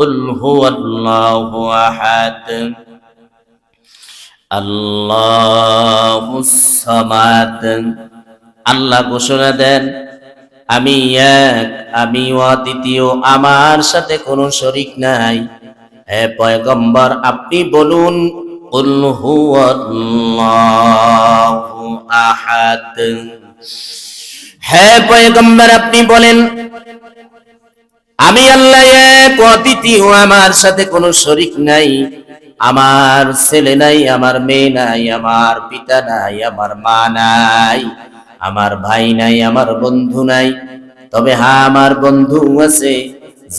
قل هو الله أحد الله الصمد আল্লাহ ঘোষণা দেন আমি এক আমি অদ্বিতীয় আমার সাথে কোনো শরিক নাই হে পয়গম্বর আপনি বলুন কুল হুয়াল্লাহু আহাদ হে পয়গম্বর আপনি বলেন আমি আল্লাহ এক অদ্বিতীয় আমার সাথে কোনো শরিক নাই। আমার ছেলে নাই, আমার মেয়ে নাই, আমার পিতা নাই, আমার মা নাই, আমার ভাই নাই, আমার বন্ধু নাই। তবে হ্যাঁ আমার বন্ধু আছে,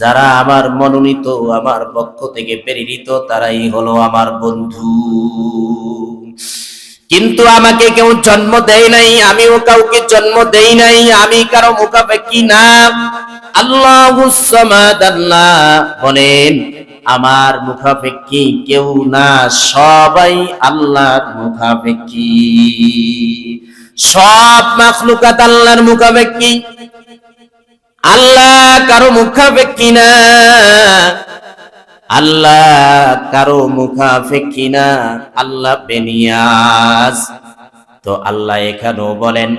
যারা আমার মনোনীত, আমার পক্ষ থেকে প্রেরিত, তারাই হলো আমার বন্ধু। কিন্তু আমাকে কেউ জন্ম দেয় নাই, আমিও কাউকে জন্ম দেই নাই, আমি কারও মুখাপেক্ষি না। আল্লাহ আল্লাহ বলেন, আমার মুখাপেক্ষি কেউ না, সবাই আল্লাহর মুখাপেক্ষি। সব মাখলুকাত আল্লাহর মুখাপেক্ষি। আল্লাহ কারও মুখাপেক্ষি না। আল্লাহ কারও মুখাপেক্ষি না, আল্লাহ বেনিয়াজ। তো আল্লাহ এখানেও বলেন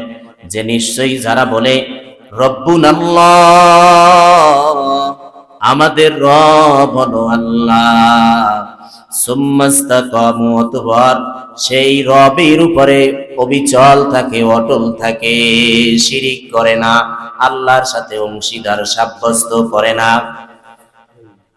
যে নিশ্চয়ই যারা বলে, রব্বুন আল্লাহ, আমাদের রব হলো আল্লাহ। সেই রবের উপরে অবিচল থাকে, অটল থাকে, শিরিক করে না, আল্লাহর সাথে অংশীদার সাব্যস্ত করে না।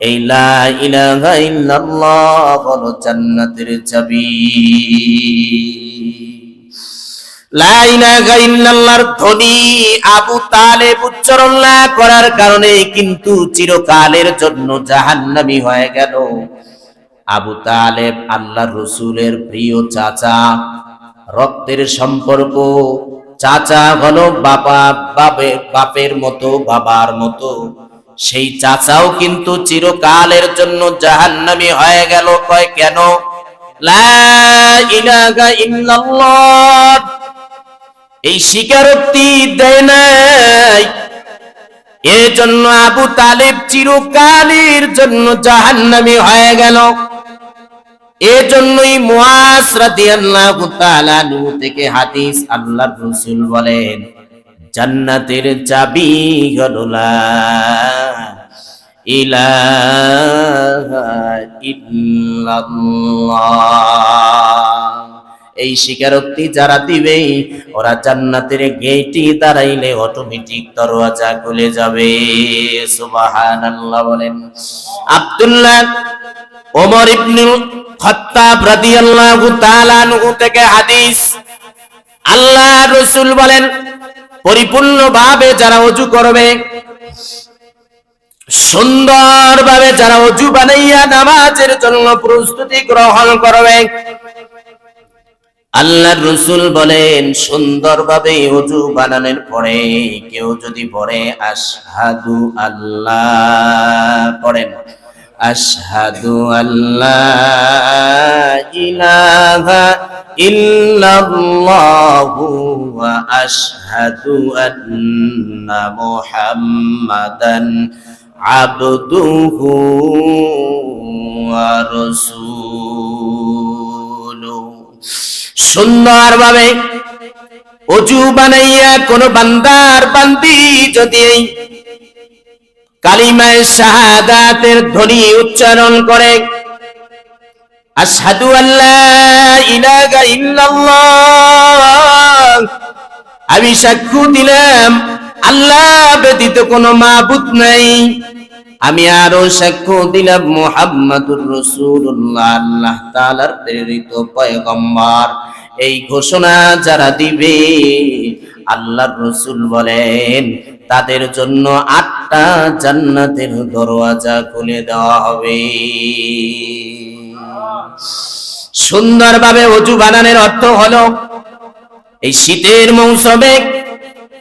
এই ইলাহা ইল্লাল্লাহ হলো জান্নাতের চাবি। লা ইলাহা ইল্লাল্লাহর ধ্বনি আবু তালেব উচ্চারণ না করার কারণে কিন্তু চিরকালের জন্য জাহান্নামী হয়ে গেল। আবু তালেব আল্লাহর রসুলের প্রিয় চাচা, রক্তের সম্পর্ক। চাচা হলো বাবা বাপের বাপের মতো, বাবার মতো। সেই চাচাও কিন্তু চিরকালের জন্য জাহান্নামী হয়ে গেল। কয়, কেন? এই স্বীকারোক্তি দেয় নাই। এজন্য আবু তালেব চিরকালের জন্য জাহান্নামী হয়ে গেল। এজন্যই মুআজ রাদিয়াল্লাহু তাআলা থেকে হাদিস আল্লাহর রাসূল বলেন জান্নাতের চাবি এই স্বীকারোক্তি যারা দিবে, ওরা জান্নাতের গেটে দাঁড়াইলে অটোমেটিক দরওয়াজা খুলে যাবে। সুবহানাল্লাহ বলেন। আব্দুল্লাহ ওমর ইবনুল খাত্তাব রাদিয়াল্লাহু তাআলা থেকে হাদিস। আল্লাহ রাসূল বলেন পরিপূর্ণভাবে যারা ওযু করবে, সুন্দরভাবে যারা অজু বানাইয়া নামাজের জন্য প্রস্তুতি গ্রহণ করবে। আল্লাহর রসুল বলেন, সুন্দরভাবে অজু বানানোর পরে কেউ যদি পড়ে আশহাদু আল্লাহ, পড়েন। আশহাদু আল্লাহ ইল্লাল্লাহু ওয়া আশহাদু আন্না মুহাম্মাদান আবদুহু ওয়া রাসূলুহু সুন্দরভাবে অজু বানাইয়া কোন বান্দার বান্দি যদি কালিমায় শাহাদাতের ধ্বনি উচ্চারণ করে, আশহাদু আল্লাহ ইলাহা ইল্লাল্লাহ। আমি সাক্ষ্য দিলাম, আল্লাহ ব্যতীত কোনো মাবুদ নাই। আমি আরও সাক্ষ্য দিলাম, মোহাম্মদুর রসুল্লাহ আল্লাহ তালার প্রেরিত পয়গম্বর। এই ঘোষণা যারা দিবে, আল্লাহর রসুল বলেন, তাদের জন্য আটটা আটটা জান্নাতের দরওয়াজা খুলে দেওয়া হবে। সুন্দরভাবে অজু বানানোর অর্থ হলো, এই শীতের মৌসুমে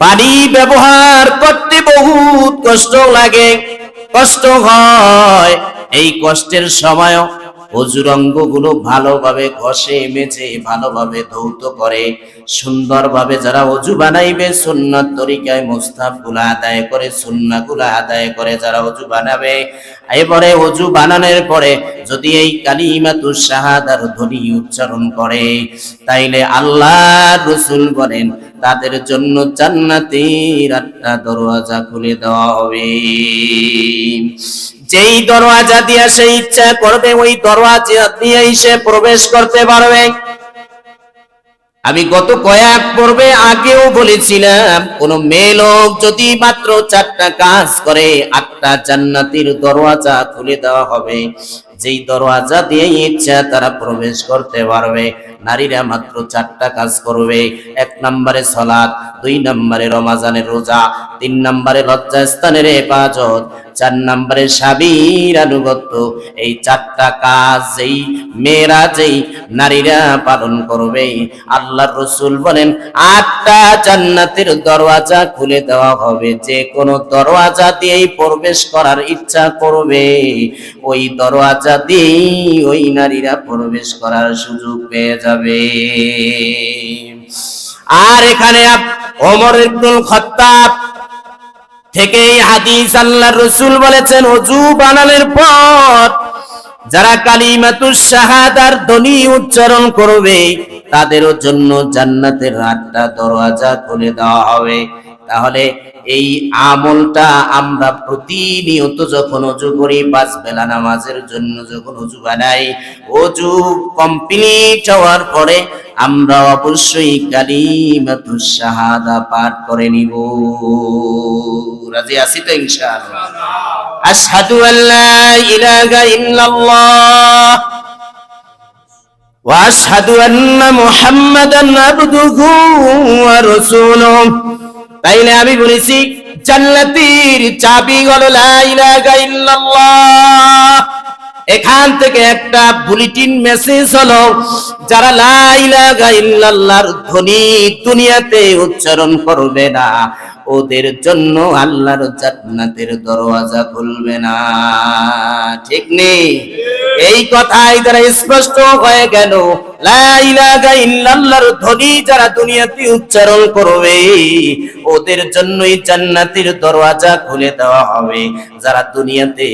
পানি ব্যবহার করতে বহুত কষ্ট লাগে, কষ্ট হয়। এই কষ্টের সময় অজুর অঙ্গগুলো ভালোভাবে ঘষে, মেজে, ভালোভাবে ধৌত করে, সুন্দরভাবে যারা অজু বানাইবে, সুন্নাত তরিকায় মুস্তাফগুলা আদায় করে সুন্না গুলা আদায় করে যারা অজু বানাবে। এবারে অজু বানানোর পরে যদি এই কালিমাতু শাহাদার ধ্বনি উচ্চারণ করে, তাইলে আল্লাহ রসুল বলেন তাদের জন্য জান্নাতের আটটা দরওয়াজা খুলে দেওয়া হবে। যেই দরওয়াজা দিয়া সে ইচ্ছা করবে, ওই দরওয়াজা দিয়ে সে প্রবেশ করতে পারবে। আমি গত কয়েক পর্বে আগেও বলেছিলাম, কোন মেয়ে লোক যদি মাত্র চারটা কাজ করে, আটটা জান্নাতির দরওয়াজা খুলে দেওয়া হবে। যেই দরওয়াজা দিয়ে ইচ্ছা তারা প্রবেশ করতে পারবে। নারীরা মাত্র চারটা কাজ করবে। এক নম্বরে সলাদ দুই নম্বরে রমাজানের রোজা, তিন নম্বরে লজ্জাস্থানের হেফাজত, চার নম্বরে স্বামীর আনুগত্য। এই চারটা কাজ যেই মেয়েরা, যেই নারীরা পালন করবে। আল্লাহর রসুল বলেন, আটটা জান্নাতের দরওয়াজা খুলে দেওয়া হবে। যে কোনো দরওয়াজা দিয়েই প্রবেশ করার ইচ্ছা করবে। ওই দরওয়াজা দিয়েই ওই নারীরা প্রবেশ করার সুযোগ পেয়ে যাবে। আর এখানে ওমর ইবনুল খত্তাব থেকে হাদিস আল্লাহ রসুল বলেছেন, অজু বানানোর পর যারা কালিমাতুর শাহাদার ধ্বনি উচ্চারণ করবে, তাদেরও জন্য জান্নাতের আটটা দরওয়াজা খুলে দেওয়া হবে। তাহলে এই আমলটা আমরা প্রতিনিয়ত যখন অজু করি পাঁচ বেলা নামাজের জন্য যখন অজু বানাই অজু কমপ্লিট হওয়ার পরে আমরা অবশ্যই কালিমাতু শাহাদা পাঠ করে নিব রাজি আছি তো ইনশাআল্লাহ আশহাদু আল্লা ইলাহা ইল্লাল্লাহ واشهد ان محمدا عبده ورسوله তাইলে আমি বলেছি, জান্নাতের চাবি হলো লা ইলাহা ইল্লাল্লাহ। এখান থেকে একটা বুলেটিন মেসেজ হলো, যারা লা ইলাহা ইল্লাল্লাহর ধ্বনি দুনিয়াতে উচ্চারণ করবে না, ওদের জন্য আল্লাহর জান্নাতের দরওয়াজা খুলবে না। ঠিক নেই? এই কথাই যারা স্পষ্ট হয়ে গেল। উচ্চারণ করবে, ওদের জন্যই জান্নাতের দরওয়াজা খুলে দেওয়া হবে। যারা দুনিয়াতে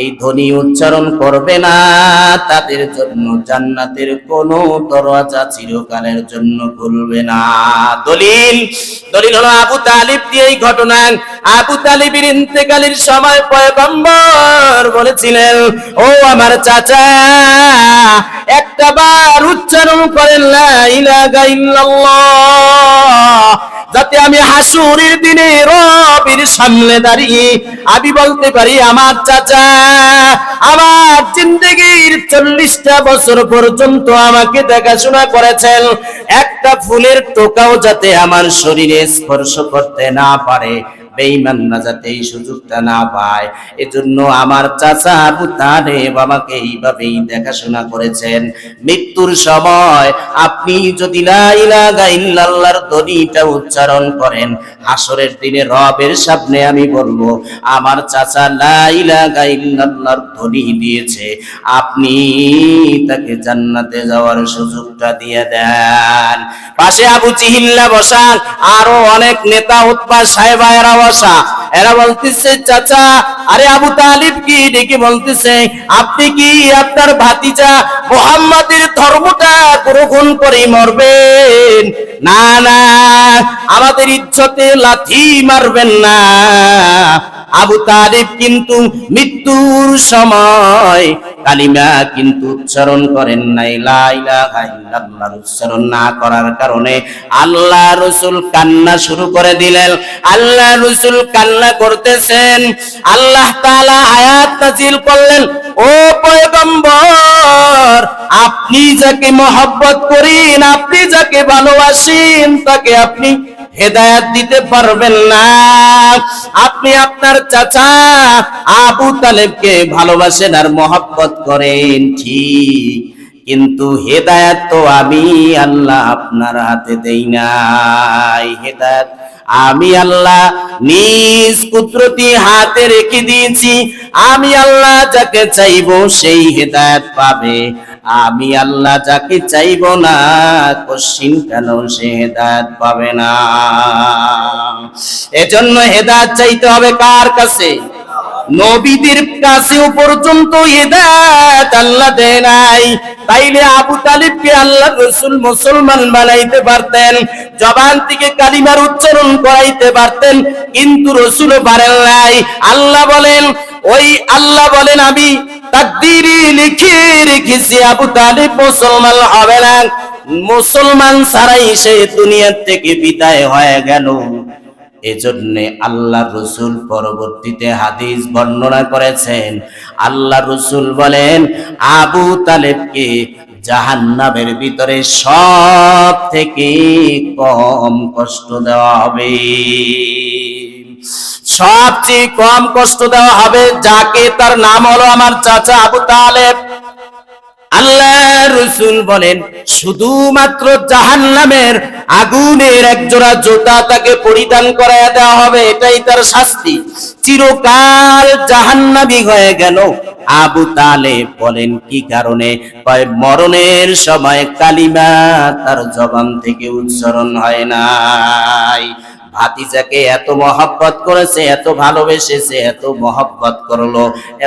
এই ধ্বনি উচ্চারণ করবে না, তাদের জন্য জান্নাতের কোনো দরওয়াজা চিরকালের জন্য খুলবে না। দলিল দলিল হলো আবু তালিব দিয়ে এই ঘটনা আবু তালিবের ইন্তেকালের সময় পয়গম্বর বলেছিলেন, ও আমার চাচা একটা বার উচ্চারণ করেন যাতে আমি হাসুরের দিনে রবির সামনে দাঁড়িয়ে আমি বলতে পারি, আমার চাচা, আমার জিন্দগির চল্লিশটা বছর পর্যন্ত আমাকে দেখাশোনা করেছেন। একটা ফুলের টোকাও যাতে আমার শরীরে স্পর্শ করতে না পারে। বেঈমানরা যাতে এই সুযোগটা না পায়। এজন্য আমার চাচা আবু তালেব আমাকে এইভাবেই দেখাশোনা করেছেন। মৃত্যুর সময় আপনি যদি উচ্চারণ করেন দিনে রবের সামনে আমি বলব, আমার চাচা ধ্বনি দিয়েছে, আপনি তাকে জান্নাতে যাওয়ার সুযোগটা দিয়ে দেন। পাশে আবু চিহিল্লা বসা আরও অনেক নেতা উৎপা সাহেবা এরা বসা এরা বলতেছে, চাচা, আরে আবু তালিব কি? ডেকে বলতেছে, আপনি কি আপনার ভাতিজা মোহাম্মদের ধর্মটা গ্রহণ করে মরবেন। না না, আমাদের ইজ্জতে লাথি মারবেন না। আবু তালিব কিন্তু মৃত্যুর সময় কালিমা কিন্তু উচ্চারণ করেন নাই। লা ইলাহা উচ্চারণ না করার কারণে আল্লাহ রসুল কান্না শুরু করে দিলেন। আল্লাহ রসুল কান্না করতেছেন। আল্লাহ তালা আয়াত নাজিল করলেন। ও পয়গম্বর, আপনি যাকে মহব্বত করেন, আপনি যাকে ভালোবাসেন, তাকে আপনি হেদায়াত দিতে পারবেন না। আপনি আপনার চাচা আবু তালেবকে ভালোবাসেন আর মহব্বত করেন, ঠিক। কিন্তু হেদায়াত তো আমি আল্লাহ আপনার হাতে দেই নাই। হেদায়াত আমি আল্লাহ নিজ কুদরতি হাতে রেখে দিয়েছি। আমি আল্লাহ যাকে চাইব সেই হেদায়েত পাবে। আমি আল্লাহ যাকে চাইব না কশিন কেন সে হেদায়েত পাবে না? এজন্য হেদায়েত চাইতে হবে কার কাছে? নবীদের কাছেও পর্যন্ত হেদায়েত আল্লাহ দেয় নাই। তাইলে আবু তালিবকে আল্লাহ রসুল মুসলমান বানাইতে পারতেন, জবান থেকে কালিমার উচ্চারণ করাইতে পারতেন, কিন্তু রসুল পারেন নাই। আল্লাহ বলেন, ওই আল্লাহ বলেন, আমি তাকদিরি লিখে রেখেছি আবু তালিব মুসলমান হবে না। মুসলমান ছাড়াই সে দুনিয়ার থেকে বিদায় হয়ে গেল। এজন্য আল্লাহ রসুল পরবর্তীতে হাদিস বর্ণনা করেছেন। আল্লাহ রসুল বলেন, আবু তালেবকে জাহান্নামের ভিতরে সব থেকে কম কষ্ট দেওয়া হবে। সবচেয়ে কম কষ্ট দেওয়া হবে যাকে তার নাম হলো আমার চাচা আবু তালেব। আল্লাহ রসুল বলেন, শুধুমাত্র জাহান নামের আগুনের একজোড়া জোতা তাকে পরিধান করায় দেওয়া হবে, এটাই তার শাস্তি। চিরকাল জাহান্নাবি হয়ে গেল। আবু তালে বলেন, কি কারণে? কয়, মরণের সময় কালিমা তার জবান থেকে উচ্চারণ হয় নাই। ভাতিজাকে এত মহব্বত করেছে, এত ভালোবেসেছে, এত মহব্বত করল,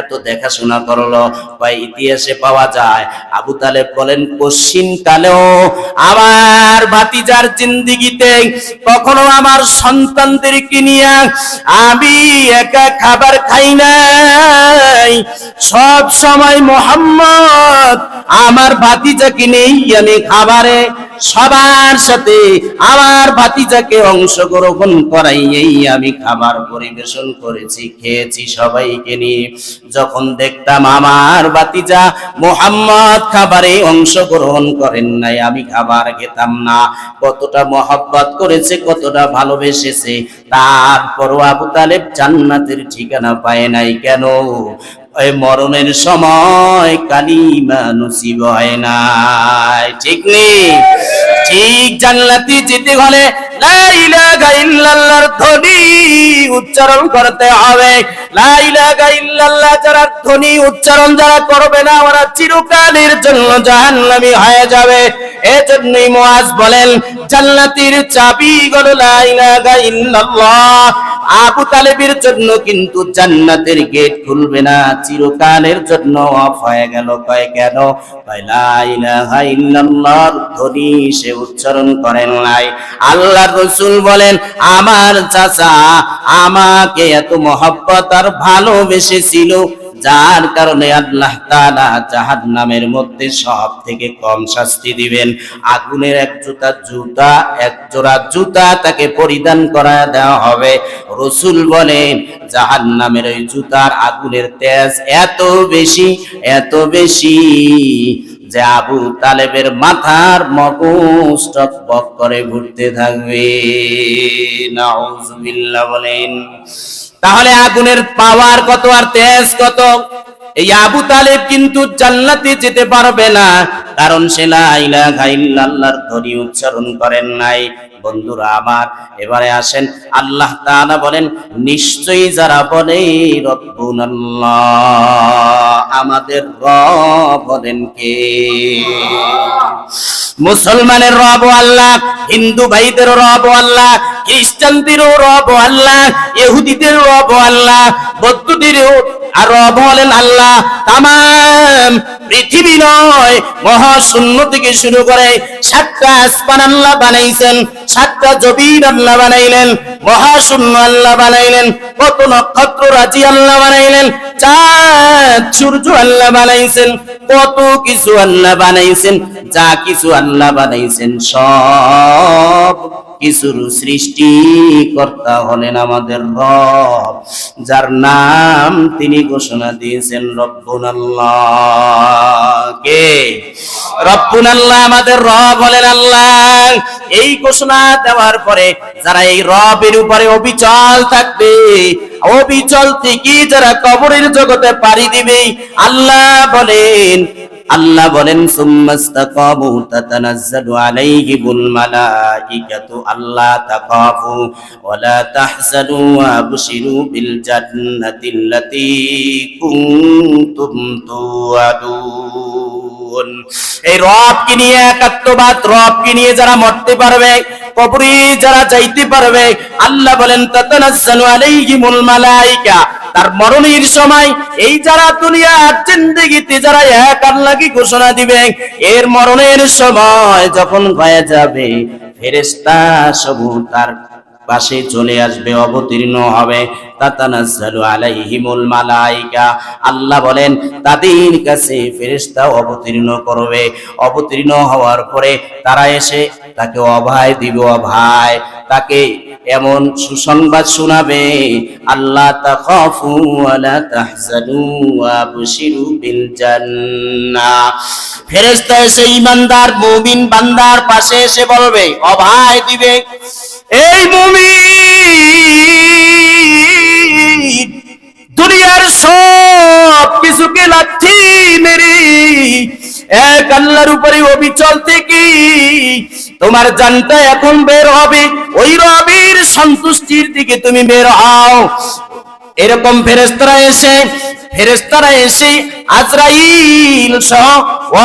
এত দেখাশোনা করল। বা ইতিহাসে পাওয়া যায়, আবু তালেব বলেন কশিন কালেও আমার ভাতিজার জিন্দিগিতে কখনো আমার সন্তানদেরকে নিয়ে আমি একা খাবার খাই নাই। সব সময় মোহাম্মদ আমার ভাতিজাকে নেই খাবারে। সবার সাথে আমার ভাতিজাকে অংশগ্রহণ করাইয়েই আমি খাবার পরিবেশন করেছি, খেয়েছি সবাইকে নিয়ে। যখন দেখতাম আমার ভাতিজা মোহাম্মদ খাবারে অংশগ্রহণ করেন নাই, আমি খাবার খেতাম না। কতটা মহব্বত করেছে, কতটা ভালোবেসেছে। তারপরও আবু তালেব জান্নাতের ঠিকানা পায় নাই কেন? ওই মরণের সময় কালিমা নসিব হয় না ঠিক নেই? ঠিক জান্নাতি যেতে হলে উচ্চারণ করতে হবে। যারা ধ্বনি উচ্চারণ যারা করবে না, ওরা চিরকালের জন্য জাহান্নামী হয়ে যাবে। এজন্যই মুআজ বলেন, জান্নাতের চাবি লা আবু তালেবের জন্য কিন্তু জান্নাতের গেট খুলবে না, চিরকালের জন্য অফ হয়ে গেল কয় কেন? ধ্বনি সে উচ্চারণ করেন নাই। আল্লাহর রাসূল বলেন, আমার চাচা আমাকে এত মহব্বত আর ভালোবেসেছিল, যার কারণে আল্লাহ তাআলা জাহান্নামের মধ্যে সব থেকে কম শাস্তি দিবেন। আগুনের এক জুতা জুতা, এক জোড়া জুতা তাকে পরিধান করা দেওয়া হবে। রসুল বলেন, জাহান্নামের ওই জুতার আগুনের তেজ এত বেশি এত বেশি যে আবু তালেবের মাথার মগজ টকবক করে ঘুরতে থাকবে। বলেন। তাহলে আগুনের পাওয়ার কত আর তেজ কত? এই আবু তালেব কিন্তু জান্নাতে যেতে পারবে না, কারণ সে লা ইলাহা ধ্বনি উচ্চারণ করেন নাই। বন্ধুরা আমার, এবারে আসেন, আল্লাহ তাআলা বলেন, নিশ্চয়ই যারা বলে রব্বুনাল্লাহ। আমাদের রব বলেন কে? মুসলমানের রব আল্লাহ, হিন্দু ভাইদের রব আল্লাহ, খ্রিস্টানদেরও রব আল্লাহ, ইহুদিদের রব আল্লাহ, বৌদ্ধদেরও আর রব হলেন আল্লাহ। তাম পৃথিবী নয়, মহাশূন্য থেকে শুরু করে সাতটা আসমান আল্লাহ বানাইছেন, সাতটা জবির আল্লাহ বানাইলেন, মহাশূন্য আল্লাহ বানাইলেন, কত নক্ষত্র রাজি আল্লাহ বানাইলেন চাঁদ, সূর্য আল্লাহ বানাইছেন, কত কিছু আল্লাহ বানাইছেন, যা কিছু আল্লাহ বানাইছেন, সব কিছুর সৃষ্টিকর্তা হলেন আমাদের রব, যার নাম তিনি ঘোষণা দিয়েছেন রব্বুল আল্লাহ কে রব্বুন আল্লাহ আমাদের রব হলেন আল্লাহ। এই ঘোষণা দেওয়ার পরে যারা এই রবের উপরে অবিচল থাকবে, অবিচল থেকে যারা কবরের জগতে পাড়ি দিবে, আল্লাহ বলেন আল্লাহ বলেন, সুম্মাস্তাকামু তাতানাজ্জালু আলাইহিমুল মালাইকাতু আল্লা তাকাফু ওয়ালা তাহজানু ওয়াবশিরু বিল জান্নাতিল্লাতী কুনতুম তুআদুন। এই রবকে নিয়ে একাত্মবাদ রবকে নিয়ে যারা মরতে পারবে, কবরে যারা যাইতে পারবে, আল্লাহ বলেন, তাতানাজ্জালু আলাইহিমুল মালাইকা তার মরণের সময় এই যারা দুনিয়ার জিন্দেগিতে যারা এক আল্লাহকে ঘোষণা দিবে, এর মরণের সময় যখন হয়ে যাবে, ফেরেশতা সমূহ তার পাশে চলে আসবে, অবতীর্ণ হবে। তাতানাজ্জালু আলাইহিমুল মালাইকা। আল্লাহ বলেন, তাদের কাছে ফেরেশতা অবতীর্ণ করবে। অবতীর্ণ হওয়ার পরে তারা এসে তাকে অভয় দিব, অভয়। তাকে এমন সুসংবাদ শোনাবে, আল্লাহ তাখাফু ওয়ালা তাহজানু ওয়াবশিরু বিল জান্নাহ। ফেরেশতা এসে ঈমানদার, মুমিন বান্দার পাশে এসে বলবে অভয় দিবে, এই মুমিন, দুনিয়ার সব কিছুকে লাথি মেরে এক আল্লাহর উপরে অবিচল থেকে তোমার জানটা এখন বের হবে। ওই রবির সন্তুষ্টির দিকে তুমি বের হও। এরকম ফেরেস্তারা এসে ফেরেস্তারা এসে আজরাইল সহ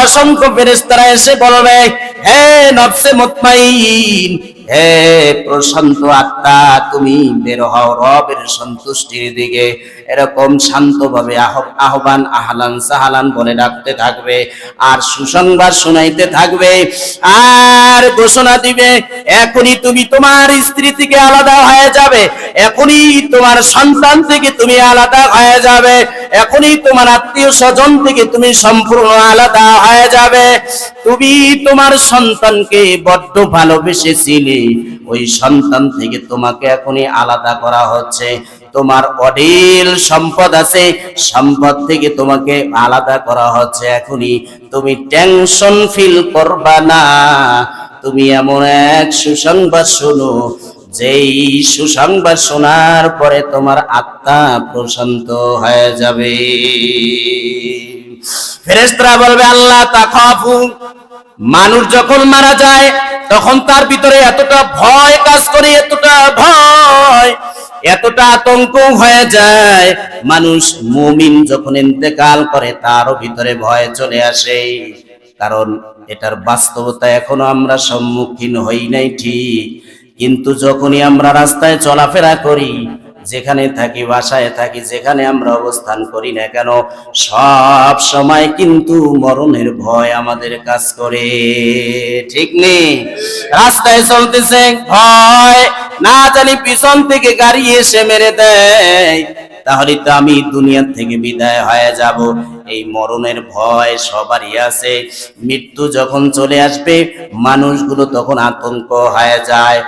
অসংখ্য ফেরেস্তারা এসে বলবে, হে নফসে মুতমাইন হে প্রশান্ত আত্মা, তুমি বের হও রবের সন্তুষ্টির দিকে। এরকম শান্তভাবে আহ- আহ্বান আহলান সাহালান বলে ডাকতে থাকবে, আর সুসংবাদ শোনাইতে থাকবে, আর ঘোষণা দিবে, এখনই তুমি তোমার স্ত্রী থেকে আলাদা হয়ে যাবে, এখনই তোমার সন্তান থেকে তুমি আলাদা হয়ে যাবে, এখনই তোমার আত্মীয় স্বজন থেকে তুমি সম্পূর্ণ আলাদা হয়ে যাবে। তুমি তোমার সন্তানকে বড্ড ভালোবেসেছিলে ওই সন্তান থেকে তোমাকে এখনই আলাদা করা হচ্ছে। তোমার অডিল সম্পদ আছে, সম্পদ থেকে তোমাকে আলাদা করা হচ্ছে এখনই। তুমি টেনশন ফিল করবা না। তুমি এমন এক সুসংবাদ শোনো, যেই সুসংবাদ শোনার পরে তোমার আত্মা প্রশান্ত হয়ে যাবে। ফেরেশতারা বলবে, আল্লাহ তাখাফু মানুষ যখন মারা যায় তখন তার ভিতরে এতটা ভয় কাজ করে, এতটা ভয়, এতটা আতঙ্ক হয়ে যায়। মানুষ মুমিন যখন ইন্তেকাল করে, তারও ভিতরে ভয় চলে আসে। কারণ এটার বাস্তবতা এখনও আমরা সম্মুখীন হই নাই ঠিক। কিন্তু যখনই আমরা রাস্তায় চলাফেরা করি যেখানে থাকি, বাসায় থাকি, যেখানে আমরা অবস্থান করি না কেন, সব সময় কিন্তু মরণের ভয় আমাদের কাজ করে। ঠিক নেই রাস্তায় চলতেছে ভয়, না জানি পিছন থেকে গাড়ি এসে মেরে দেয়। তাহলে তো আমি দুনিয়া থেকে বিদায় হয়ে যাব। এই মরণের ভয় সবারই আছে। মৃত্যু যখন চলে আসবে, মানুষগুলো তখন আতঙ্ক হয়ে যায়,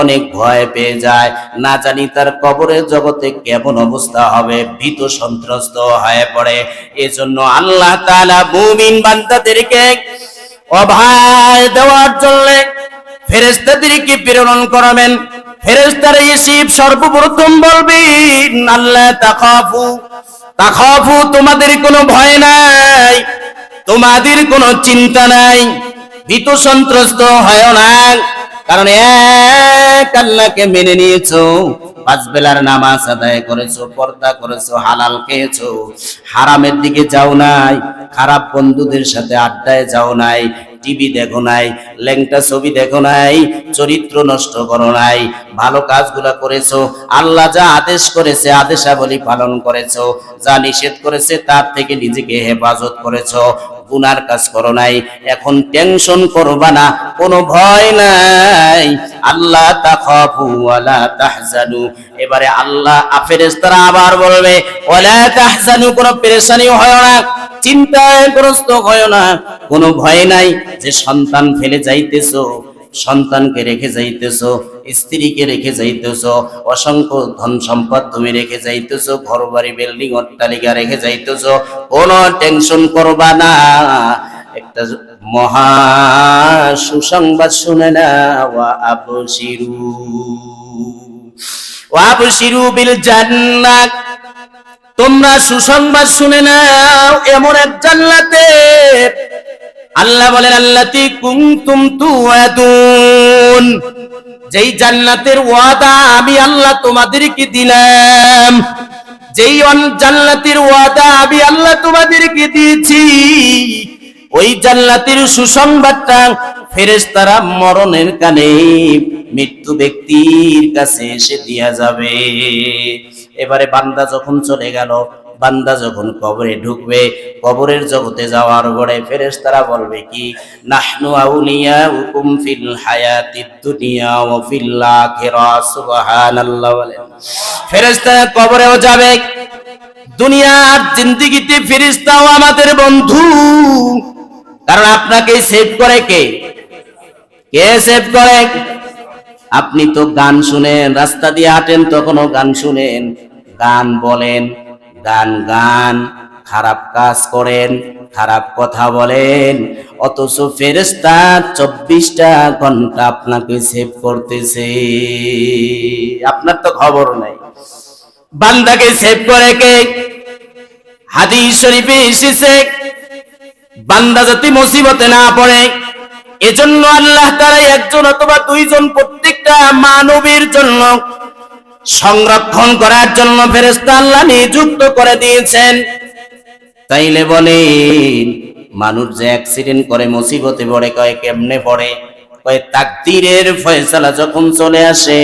অনেক ভয় পেয়ে যায়। না জানি তার কবরের জগতে কেমন অবস্থা হবে, ভীত সন্ত্রস্ত হয়ে পড়ে। এজন্য আল্লাহ তাআলা মুমিন বান্দাদেরকে অভয় দেওয়ার জন্য ফেরেশতাদেরকে প্রেরণ করাবেন। ফেরেশতারা এসে সর্বপ্রথম বলবেন তাখাফু তোমাদের কোনো ভয় নাই, তোমাদের কোনো চিন্তা নাই, ভীত সন্ত্রস্ত হয় না। কারণ এক আল্লাহকে মেনে নিয়েছো, পাঁচ বেলার নামাজ আদায় করেছ, পর্দা করেছ, হালাল খেয়েছো, হারামের দিকে যাও নাই, খারাপ বন্ধুদের সাথে আড্ডায় যাও নাই টিভি দেখো নাই ল্যাংটা ছবি দেখো নাই, চরিত্র নষ্ট করো নাই, ভালো কাজগুলা করেছ, আল্লাহ যা আদেশ করেছে, আদেশাবলী পালন করেছ, যা নিষেধ করেছে, তার থেকে নিজেকে হেফাজত করেছ। গুনার কাজ করো নাই। এখন টেনশন করবা না, কোনো ভয় নাই। আল্লাহ তাখাফু ওয়ালা তাহজানু। এবারে আল্লাহ ফেরেশতারা আবার বলবে, ওয়ালা তাহজানু, কোনো পেরেশানি হয় না চিন্তায় চিন্তাগ্রস্ত হয় না, কোনো ভয় নাই। যে সন্তান ফেলে যাইতেছো, সন্তানকে রেখে যাইতেছো স্ত্রীকে রেখে যাইতেছো, অসংখ্য ধন সম্পদ তুমি রেখে যাইতেছো ঘর বাড়ি বিল্ডিং অট্টালিকা রেখে যাইতেছো, কোনো টেনশন করবা না। একটা মহা সুসংবাদ শুনে না তোমরা সুসংবাদ শুনে নাও, এমন এক জান্নাতে আল্লাহ বলেন, আল্লাতি কুনতুম তুয়াদুন যেই জান্নাতের ওয়াদা আমি আল্লাহ তোমাদেরকে দিলাম, যেই জান্নাতের ওয়াদা আমি আল্লাহ তোমাদেরকে দিয়েছি, ওই জান্নাতের সুসংবাদটা ফেরেশতারা মরণের কানে মৃত্যু ব্যক্তির কাছে এসে দিয়া যাবে। এবারে বান্দা যখন চলে গেল বান্দা যখন কবরে ঢুকবে, কবরের জগতে যাওয়ার পরে ফেরেশতারা বলবে কি, নাহনু আউলিয়া হুকুম ফিল হায়াতিদ দুনিয়া ওয়া ফিল আখিরা সুবহানাল্লাহ বলেন। কবরেও যাবে। দুনিয়ার জিন্দিগিতে ফেরেশতাও আমাদের বন্ধু। কারণ আপনাকে সেভ করে কে? কে সেভ করে? আপনি তো গান শুনেন, রাস্তা দিয়ে হাঁটেন, তখনও গান শুনেন। গান বলেন। গান গান, খারাপ কাজ করেন, খারাপ কথা বলেন, অথচ ফেরেস্তা চব্বিশটা ঘণ্টা আপনাকে সেভ করতেছে। আপনার তো খবর নাই। বান্দাকে সেভ করে কে? হাদিস শরীফে এসেছে, বান্দা যাতে মুসিবতে না পড়ে, এজন্য আল্লাহ তারা একজন অথবা দুইজন প্রত্যেকটা মানবীর জন্য সংরক্ষণ করার জন্য ফেরেস্তা আল্লাহ নিযুক্ত করে দিয়েছেন। তাইলে বলেন, মানুষ যে অ্যাক্সিডেন্ট করে, মুসিবতে পড়ে, কয় কেমনে পড়ে? কয় তাকদীরের ফয়সালা যখন চলে আসে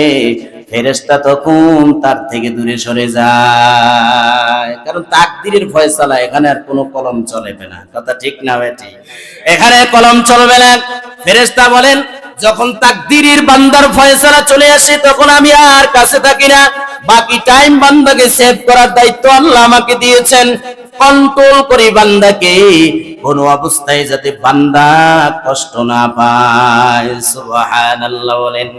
ফেরেস্তা তখন তার থেকে দূরে সরে যায়। কারণ তাকদীরের ফয়সালা এখানে আর কোনো কলম চলবে না। কথা ঠিক না বেটি? এখানে কলম চলবে না। ফেরেস্তা বলেন যখন তাকদীরের বান্দার ফয়সালা চলে আসে, তখন আমি আর কাছে থাকি না। বাকি টাইম বান্দাকে সেভ করার দায়িত্ব আল্লাহ আমাকে দিয়েছেন। কন্ট্রোল করি বান্দাকে, কোন অবস্থায় যাতে বান্দা কষ্ট না পায়। সুবহানাল্লাহ বলেন।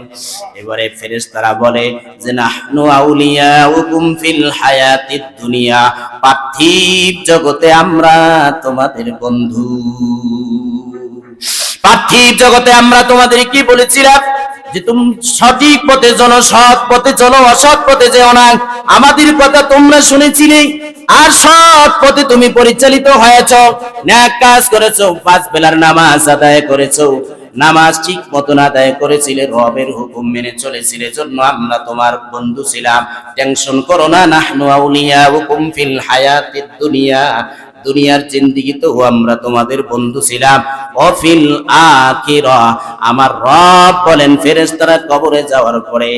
এবারে ফেরেশতারা বলে যে, নাহনু আউলিয়াউকুম ফিল হায়াতিদ দুনিয়া। পার্থিব জগতে আমরা তোমাদের বন্ধু। পার্থিব জগতে আমরা তোমাদের কি বলেছিলাম? যে তুমি সঠিক পথে চলো, সৎ পথে চলো, অসৎ পথে যেও না। আমাদের কথা তোমরা শুনেছিলে, আর সৎ পথে তুমি পরিচালিত হয়েছ। ন্যাক কাজ করেছ, পাঁচ বেলার নামাজ আদায় করেছ। নামাজ ঠিক মতন আদায় করেছিলে, রবের হুকুম মেনে চলেছিলে, জন্য আমরা তোমার বন্ধু ছিলাম। টেনশন করো না, নাহনু আউলিয়া হুকুম ফিল হায়াতিদ দুনিয়া। দুনিয়ার জিন্দিগিতেও আমরা তোমাদের বন্ধু ছিলাম। অফিল আখিরা, আমার রব বলেন, ফেরেশতারা কবরে যাওয়ার পরে,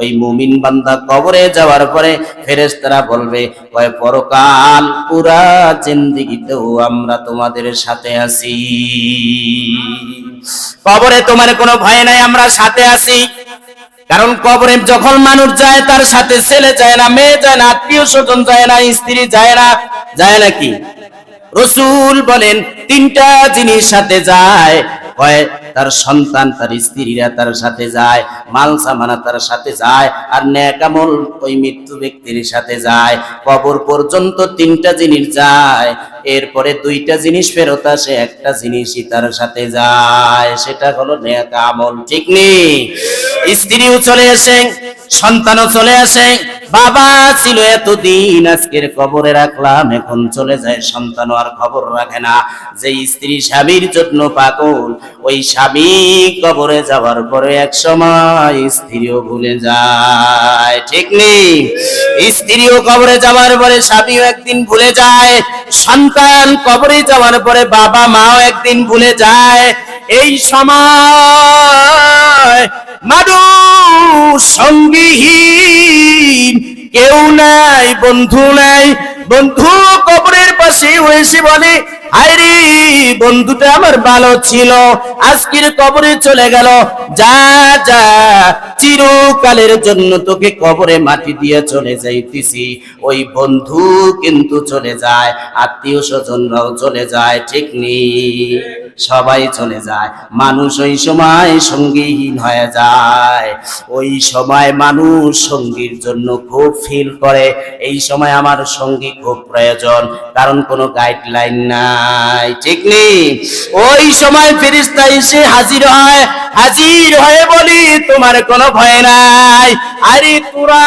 ওই মুমিন বান্দা কবরে যাওয়ার পরে ফেরেশতারা বলবে কয় পরকাল পুরা জিন্দিগিতেও আমরা তোমাদের সাথে আছি। কবরে তোমার কোনো ভয় নাই, আমরা সাথে আছি। কারণ কবরে যখন মানুষ যায়, তার সাথে ছেলে যায় না, মেয়ে যায় না, আত্মীয় স্বজন যায় না, স্ত্রী যায় না, যায় নাকি রসুল বলেন, তিনটা জিনিস সাথে যায়। হয় তার সন্তান, তার স্ত্রীরা তার সাথে যায়, মাল সামানা তার সাথে যায়, আর ন্যাকামল ওই মৃত্যু ব্যক্তির সাথে যায়। কবর পর্যন্ত তিনটা জিনিস যায়, এরপরে দুইটা জিনিস ফেরত আসে, একটা জিনিসই তার সাথে যায়, সেটা হলো ন্যাকামল ঠিক নেই? স্ত্রীও চলে আসে, সন্তানও চলে আসে বাবা ছিল এতদিন আজকের কবরে রাখলাম, এখন চলে যায় সন্তান আর খবর রাখে না। যে স্ত্রী স্বামীর জন্য পাগল, ওই স্বামী কবরে যাওয়ার পরে এক সময় স্ত্রীও ভুলে যায়। ঠিক নেই স্ত্রীও কবরে যাওয়ার পরে স্বামীও একদিন ভুলে যায়, সন্তান কবরে যাওয়ার পরে বাবা মাও একদিন ভুলে যায়। এই সময় মানুষ সঙ্গীহীন কেউ নাই বন্ধু নাই। বন্ধু কবরের পাশে হয়েছে বলে আরে বন্ধুটা আমার ভালো ছিল। আজকের কবরে চলে গেল। যা যা, চিরকালের জন্য তোকে কবরে মাটি দিয়ে চলে যাইতেছি। ওই বন্ধু কিন্তু চলে যায়, আত্মীয় স্বজনরাও চলে যায়, ঠিক নেই সবাই চলে যায়। মানুষ ওই সময় সঙ্গীহীন হয়ে যায়। ওই সময় মানুষ সঙ্গীর জন্য খুব ফিল করে। এই সময় আমার সঙ্গী খুব প্রয়োজন, কারণ কোনো গাইডলাইন নাই। ঠিক নেই। ওই সময় ফেরিস্তা এসে হাজির হয়। হাজির হয়ে বলি, তোমার কোনো ভয় নাই। আরে তোরা